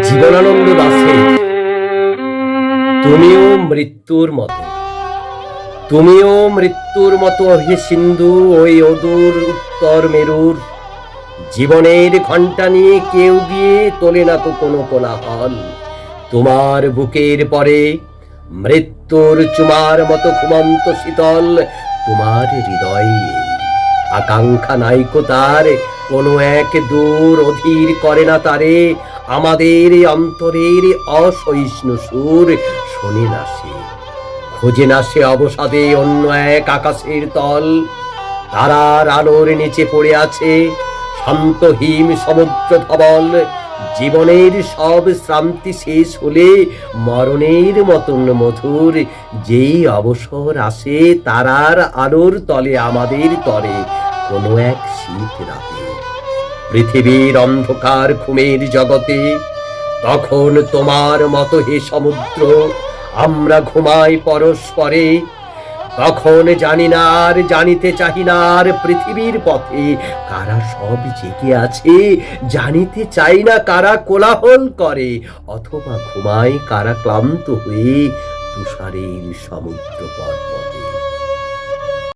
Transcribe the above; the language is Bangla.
জীবনানন্দ দাসের তুমিও মৃত্যুর মতো। তুমিও মৃত্যুর মতো হে সিন্ধু, ওই অদূর উত্তর মেরুর। জীবনের ঘণ্টা নিয়ে কেউ গিয়ে তোলে না তো কোনো কোলাহল। তোমার বুকের পরে মৃত্যুর চুমার মতো ঘুমন্ত শীতল তোমার হৃদয়ে। আকাঙ্ক্ষা নাইকো তার কোনো এক দূর অধীর করে না তারে। আমাদের অন্তরের অসহিষ্ণু সুর শোনে না সে। খোঁজে না সে অবসাদে অন্য এক আকাশের তল। তারার আলোর নিচে পড়ে আছে শান্ত হিম সমুদ্র ধবল। জীবনের সব শ্রান্তি শেষ হলে মরণের মতন মধুর। যেই অবসর আসে তারার আলোর তলে আমাদের তরে কোনো এক শীত রাতে, পৃথিবীর অন্ধকার ঘুমের জগতে, তখন তোমার মতো হে সমুদ্র, আমরা ঘুমাই পরস্পরে। তখন জানি না আর জানিতে চাহি না আর পৃথিবীর পথে কারা সব জেগে আছে, জানিতে চাই না কারা কোলাহল করে, অথবা ঘুমায় কারা ক্লান্ত হয়ে তুষারের সমুদ্র পর্বত